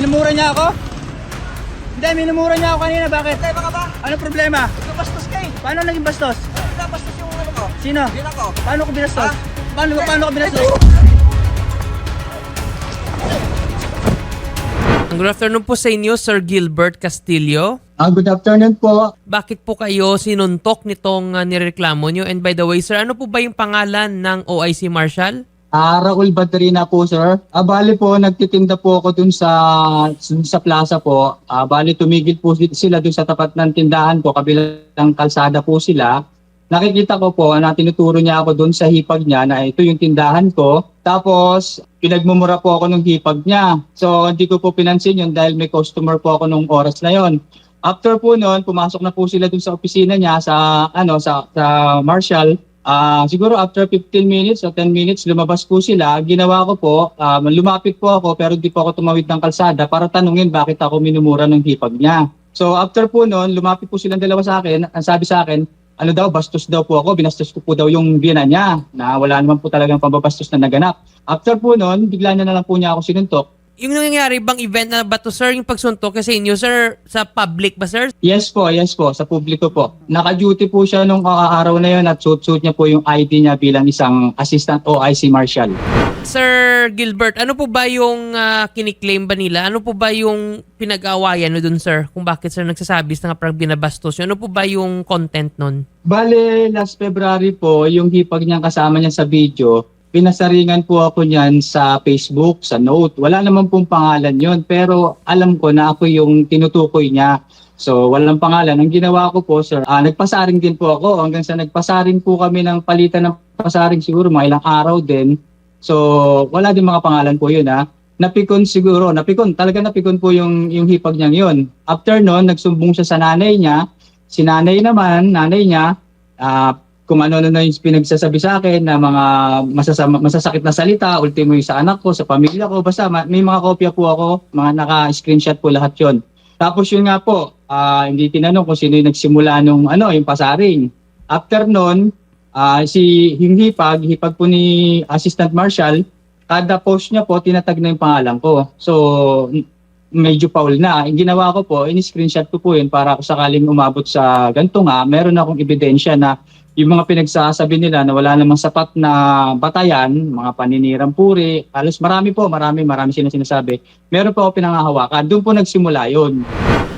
Minumura niya ako? Hindi, minumura niya ako kanina. Bakit? Problema ka ba? Ano problema? Nabastos ka eh. Paano naging bastos? Nabastos yung ano ko. Sino? Yun ako. Paano ko binastos? Ha? Paano, paano ko binastos? Good afternoon po sa inyo, Sir Gilbert Castillo. Ah, good afternoon po. Bakit po kayo sinuntok nitong uh, nireklamo nyo? And by the way, sir, ano po ba yung pangalan ng OIC Marshal? Ah, Raul Baterina po, sir. Ah, bali po, nagtitinda po ako dun sa, dun sa plaza po. Ah, bali, tumigil po sila dun sa tapat ng tindahan ko. Kabilang kalsada po sila. Nakikita ko po na tinuturo niya ako dun sa hipag niya na ito yung tindahan ko. Tapos, pinagmumura po ako ng hipag niya. So, hindi ko po pinansin yun dahil may customer po ako nung oras na yon. After po noon, pumasok na po sila dun sa opisina niya sa ano sa sa Marshall. Ah, siguro after 15 minutes o 10 minutes lumabas po sila. Ginawa ko po, um, lumapit po ako pero di po ako tumawid ng kalsada para tanungin bakit ako minumura ng hipag niya. So after po noon, lumapit po silang dalawa sa akin. Ang sabi sa akin, ano daw, bastos daw po ako, binastos ko po daw yung biyana niya na wala naman po talagang pambabastos na naganap. After po noon, bigla na lang po niya ako sinuntok. Yung nangyayari bang event na ba to, sir, yung pagsuntok kasi inyo, sir, sa public ba, sir? Yes po, yes po, sa publiko po. Naka-duty po siya nung araw na yun at suit-suit niya po yung ID niya bilang isang assistant OIC Marshal. Sir Gilbert, ano po ba yung uh, kiniklaim ba nila? Ano po ba yung pinag-awayan nyo dun, sir? Kung bakit, sir, nagsasabi na parang binabastos yun? Ano po ba yung content nun? Bale, last February po, yung hipag niyang kasama niya sa video, pinasaringan po ako niyan sa Facebook, sa note. Wala naman pong pangalan yon pero alam ko na ako yung tinutukoy niya. So, walang pangalan. Ang ginawa ko po, sir, ah, nagpasaring din po ako. Hanggang sa nagpasaring po kami ng palitan ng pasaring siguro mga ilang araw din. So, wala din mga pangalan po yun, ha. Napikon siguro, napikon, talaga napikon po yung, yung hipag niyang yun. After noon, nagsumbong siya sa nanay niya. Si nanay naman, nanay niya, ah, kung ano na yung pinagsasabi sa akin na mga masasama, masasakit na salita, ultimo yung sa anak ko, sa pamilya ko, basta ma- may mga kopya po ako, mga naka-screenshot po lahat yon. Tapos yun nga po, ah, hindi tinanong kung sino yung nagsimula nung ano, yung pasaring. After nun, ah, si yung hipag, hipag po ni Assistant Marshal, kada post niya po, tinatag na yung pangalan ko. So, medyo foul na. Ang ginawa ko po, in-screenshot ko po yun para kung sakaling umabot sa ganito nga, meron akong ebidensya na yung mga pinagsasabi nila na wala namang sapat na batayan, mga paninirang puri, halos marami po, marami, marami sila sinasabi. Meron po ako pinangahawakan. Doon po nagsimula yun.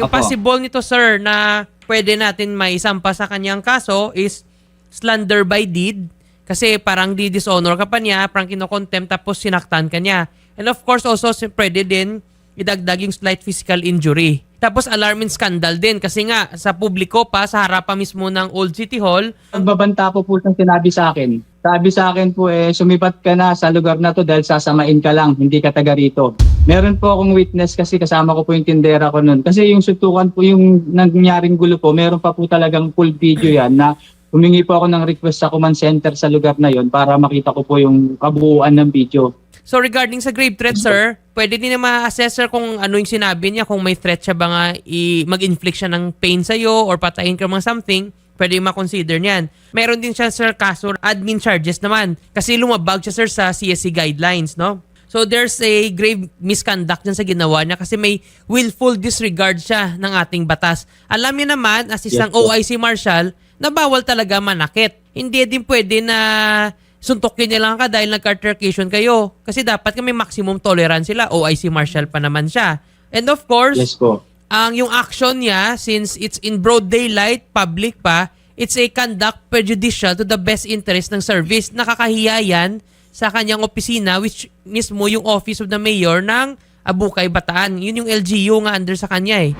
Yung Opo. possible nito, sir, na pwede natin maisampa sa kanyang kaso is slander by deed. Kasi parang di-dishonor ka pa niya, parang kinokontempt tapos sinaktan ka niya. And of course, also pwede din idagdag yung slight physical injury. Tapos alarming scandal din kasi nga sa publiko pa, sa harapan mismo ng Old City Hall, Nagbabanta po po siyang sinabi sa akin. Sabi sa akin po eh, sumipat ka na sa lugar na to dahil sasamain ka lang, hindi ka taga rito. Meron po akong witness kasi kasama ko po yung tindera ko noon. Kasi yung sutukan po, yung nangyaring gulo po, meron pa po talagang full video yan na humingi po ako ng request sa command center sa lugar na yon para makita ko po yung kabuuan ng video. So regarding sa grave threat, sir, pwede din na ma-assess sir kung ano yung sinabi niya, kung may threat siya ba nga i- mag-inflict siya ng pain sa'yo or patayin ka mga something, pwede yung ma-consider niyan. Meron din siya, sir, kaso admin charges naman. Kasi lumabag siya, sir, sa CSC guidelines, no? So there's a grave misconduct dyan sa ginawa niya kasi may willful disregard siya ng ating batas. Alam niyo naman, as isang po. OIC Marshal, na bawal talaga manakit. Hindi din pwede na suntokin niya lang ka dahil nag-altercation kayo. Kasi dapat kami maximum tolerance sila. OIC Marshal pa naman siya. And of course, Yes po. ang yung action niya, since it's in broad daylight, public pa, it's a conduct prejudicial to the best interest ng service. Nakakahiya yan sa kanyang opisina, which mismo yung office of the mayor ng Abukay, Bataan. Yun yung LGU nga under sa kanya eh.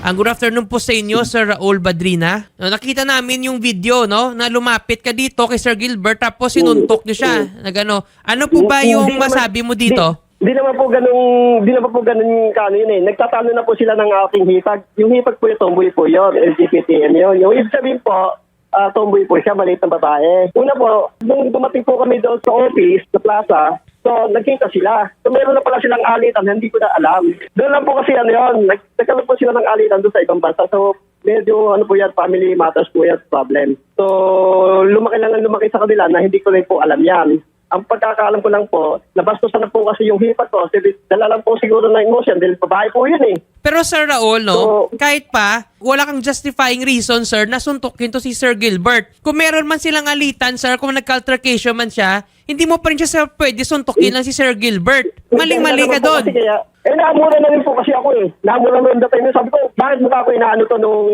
Ang good afternoon po sa inyo, Sir Raul Badrina. No, nakita namin yung video, no, na lumapit ka dito kay Sir Gilbert tapos sinuntok niyo siya. Na gano. Ano po ba yung masabi mo dito? Di, naman po ganun, di naman po ganun kano yun eh. Nagtatalo na po sila ng aking hipag. Yung hipag po yung tomboy po yun, LGBTM yun. Yung ibig sabihin po, ah, tomboy po siya, maliit na babae. Una po, nung dumating po kami doon sa office, sa plaza, so nagkita sila. So meron na pala silang alitan, hindi ko na alam. Doon lang po kasi ano yun, nag, nagkaroon po sila ng alitan doon sa ibang bansa. So medyo ano po yan, family matters po yan, problem. So lumaki lang ang lumaki sa kanila na hindi ko rin po alam yan. Ang pagkakaalam ko lang po, nabastusan na po kasi yung hipag ko. Dala lang po siguro ng emotion dahil babae po yun eh. Pero Sir Raul, no, So- kahit pa, wala kang justifying reason, sir, na suntukin to si Sir Gilbert. Kung meron man silang alitan, sir, kung nag-altercation man siya, hindi mo pa rin siya sir, pwede suntukin lang si Sir Gilbert. Maling-mali ka doon. Kasi kaya, eh, naamura na rin po kasi ako eh. Naamura na rin dati yun. Sabi ko, bakit mukha ko inaano to nung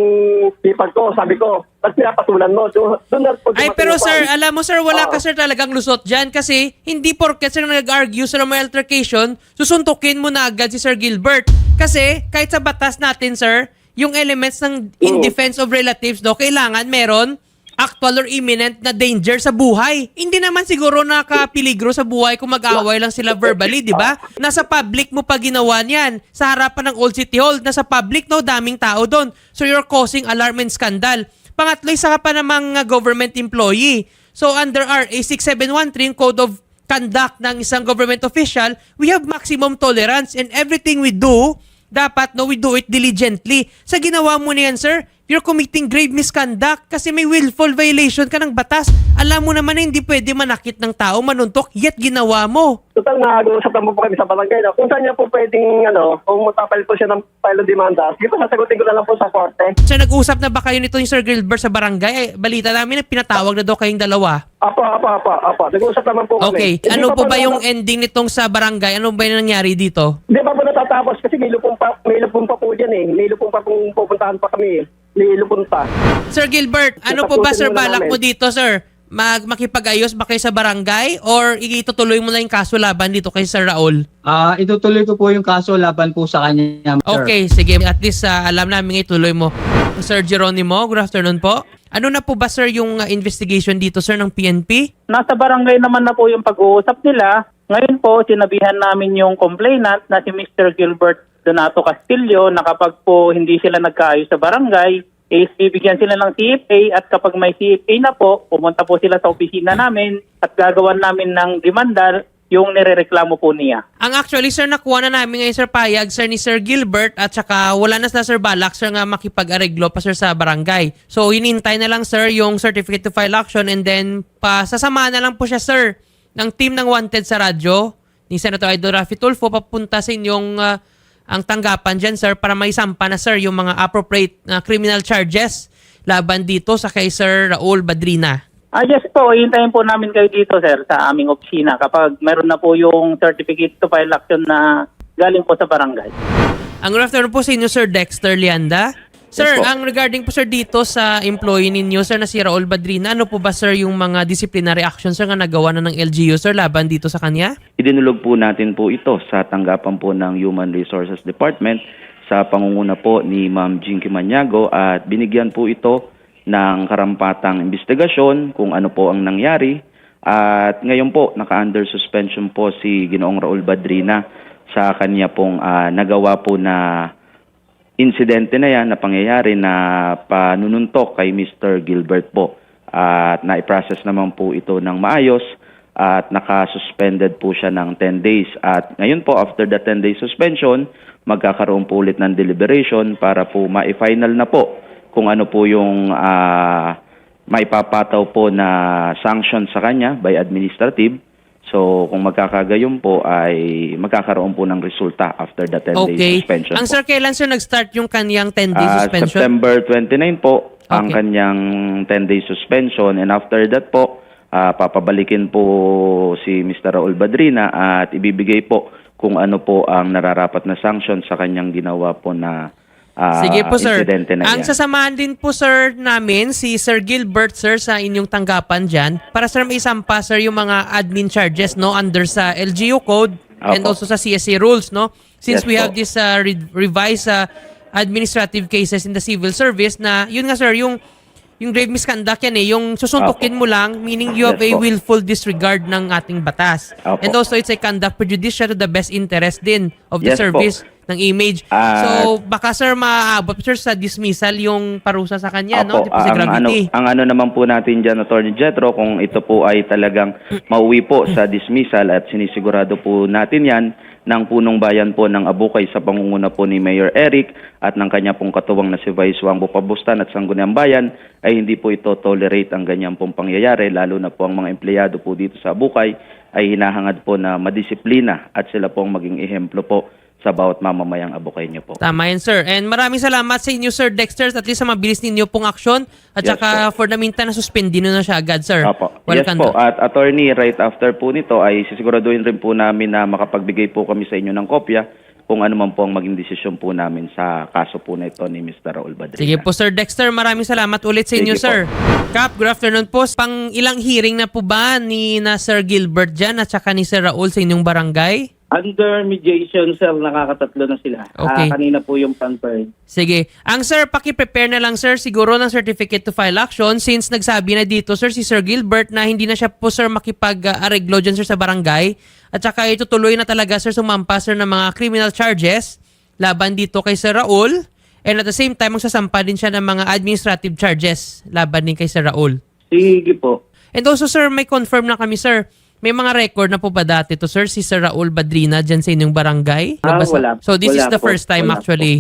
hipag ko? Sabi ko, ba't pinapatulan mo? So, doon na po Ay, pero sir, point. alam mo sir, wala Oo. ka sir talagang lusot dyan kasi hindi porket sir nag-argue sir may altercation, susuntukin mo na agad si Sir Gilbert. Kasi kahit sa batas natin sir, yung elements ng in defense of relatives do, kailangan meron actual or imminent na danger sa buhay. Hindi naman siguro nakapiligro sa buhay kung mag-away lang sila verbally, di ba? Nasa public mo pa ginawa niyan. Sa harapan ng Old City Hall, nasa public, no, daming tao doon. So you're causing alarm and scandal. Pangatlo, isa ka pa namang uh, government employee. So under RA 6713, Code of Conduct ng isang government official, we have maximum tolerance and everything we do, dapat no, we do it diligently. Sa ginawa mo na yan, sir, you're committing grave misconduct kasi may willful violation ka ng batas. Alam mo naman na hindi pwede manakit ng tao, manuntok, yet ginawa mo. Total, nag-uusap naman po kami sa barangay na kung saan niya po pwedeng, ano, kung matapal po siya ng file of demanda, sige po, sasagutin ko na lang po sa korte. Sir, nag-usap na ba kayo nito ni Sir Gilbert sa barangay? Eh, balita namin na pinatawag na daw kayong dalawa. Apo, apo, apo, apo. Nag-uusap naman po kami. Okay, Hindi ano pa po ba yung nata- ending nitong sa barangay? Ano ba yung nangyari dito? Hindi pa po natatapos kasi may lupong pa, may lupong pa po dyan eh. May lupong pa kung pupuntahan pa kami eh. Lupong pa. Sir Gilbert, ano po ba sir balak namin. mo dito sir? Mag makipag-ayos ba kayo sa barangay or itutuloy mo na yung kaso laban dito kay Sir Raul? Ah, itutuloy ko po yung kaso laban po sa kanya, sir. Okay, sige. At least ah, alam namin ituloy mo. Sir Geronimo, good afternoon po. Ano na po ba sir yung ah, investigation dito sir ng PNP? Nasa barangay naman na po yung pag-uusap nila. Ngayon po, sinabihan namin yung complainant na si Mr. Gilbert Donato Castillo na kapag po hindi sila nagkaayos sa barangay, is bibigyan sila ng CFA at kapag may CFA na po, pumunta po sila sa opisina namin at gagawan namin ng demanda yung nirereklamo po niya. Ang actually sir nakuha na namin ngayon sir payag sir ni Sir Gilbert at saka wala na sa Sir Balak sir nga makipag-areglo pa sir sa barangay. So hinintay na lang sir yung certificate to file action and then pa sasama na lang po siya sir ng team ng Wanted sa radyo ni Senator Idol Rafi Tulfo papunta sa inyong ah, ang tanggapan dyan sir para may sampa na sir yung mga appropriate na criminal charges laban dito sa kay Sir Raul Badrina. Ah, yes po, hintayin po namin kayo dito sir sa aming opisina kapag meron na po yung certificate to file action na galing po sa barangay. Ang good afternoon po sa inyo, Sir Dexter Lianda. Sir, po. ang regarding po sir dito sa employee ninyo, sir, na si Raul Badrina, ano po ba sir yung mga disciplinary actions sir nga nagawa na ng LGU, sir, laban dito sa kanya? Idinulog po natin po ito sa tanggapan po ng Human Resources Department sa pangunguna po ni Ma'am Jinky Maniago at binigyan po ito ng karampatang investigasyon kung ano po ang nangyari at ngayon po naka-under suspension po si Ginoong Raul Badrina sa kanya pong ah, nagawa po na insidente na yan na pangyayari na panununtok kay Mr. Gilbert po. At na-process naman po ito ng maayos at naka-suspended po siya ng 10 days. At ngayon po, after the 10 days suspension, magkakaroon po ulit ng deliberation para po ma-final na po kung ano po yung ah, maipapataw po na sanction sa kanya by administrative. So, kung magkakagayon po ay magkakaroon po ng resulta after the 10 days Okay. suspension Ang po. sir, kailan sir nag-start yung kanyang 10-day Ah, suspension? September 29 po ang Okay. kanyang 10-day suspension and after that po ah, papabalikin po si Mr. Raul Badrina at ibibigay po kung ano po ang nararapat na sanction sa kanyang ginawa po na ah, Sige po sir. insidente na Ang yan. sasamahan din po sir namin si Sir Gilbert sir sa inyong tanggapan dyan para sir may isampa sir yung mga admin charges no under sa LGU code and Opo. also sa CSA rules no. Since Yes we po. have this uh, re- revised uh, administrative cases in the civil service na yun nga sir yung yung grave misconduct yan eh, yung susuntukin mo lang, meaning you have a Yes po. willful disregard ng ating batas. Opo. And also, it's a conduct prejudicial to the best interest din of the Yes po. service ng image. At- so, baka sir, maaabot sir sa dismissal yung parusa sa kanya, no? Tipo Opo, sa ang ano, ang ano naman po natin dyan, Attorney Jetro, kung ito po ay talagang mauwi po sa dismissal at sinisigurado po natin yan ng punong bayan po ng Abukay sa pangunguna po ni Mayor Eric at ng kanya pong katuwang na si Vice Wangbo Pabustan at Sangguniang Bayan ay hindi po ito tolerate ang ganyan pong pangyayari lalo na po ang mga empleyado po dito sa Abukay ay hinahangad po na madisiplina at sila pong maging ehemplo po sa bawat mamamayang Abukay niyo po. Tama yan, sir. And maraming salamat sa inyo, Sir Dexter. At least sa mabilis ninyo pong aksyon. At Yes, saka for the meantime, nasuspendin na siya agad, sir. Opo. Welcome yes po. to- At attorney, right after po nito ay sisiguraduhin rin po namin na makapagbigay po kami sa inyo ng kopya kung ano man po ang maging desisyon po namin sa kaso po na ito ni Mr. Raul Badrina. Sige po, Sir Dexter. Maraming salamat ulit sa inyo, Sige po. sir. Cap, good afternoon po. Pang ilang hearing na po ba ni na Sir Gilbert dyan at saka ni Sir Raul sa inyong barangay? Under mediation, sir, nakakatatlo na sila. Okay. Ah, kanina po yung pampered. Sige. Ang sir, paki-prepare na lang sir siguro ng certificate to file action since nagsabi na dito sir si Sir Gilbert na hindi na siya po sir makipag-areglo dyan sir sa barangay. At saka itutuloy na talaga sir sumampa sir ng mga criminal charges laban dito kay Sir Raul. And at the same time, magsasampa din siya ng mga administrative charges laban din kay Sir Raul. Sige po. And also sir, may confirm na kami sir. May mga record na po ba dati to sir si Sir Raul Badrina dyan sa inyong barangay? Ah, Nabasa- wala. So this is Wala the po. first time Wala po. actually.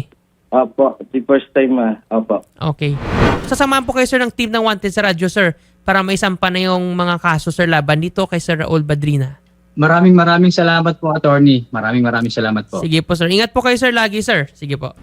Opo, the first time, ah. Opo. Okay. Sasamahan po kayo sir ng team ng Wanted sa radyo sir para may sampa na yung mga kaso sir laban dito kay Sir Raul Badrina. Maraming maraming salamat po, attorney. Maraming maraming salamat po. Sige po sir. Ingat po kayo sir lagi sir. Sige po.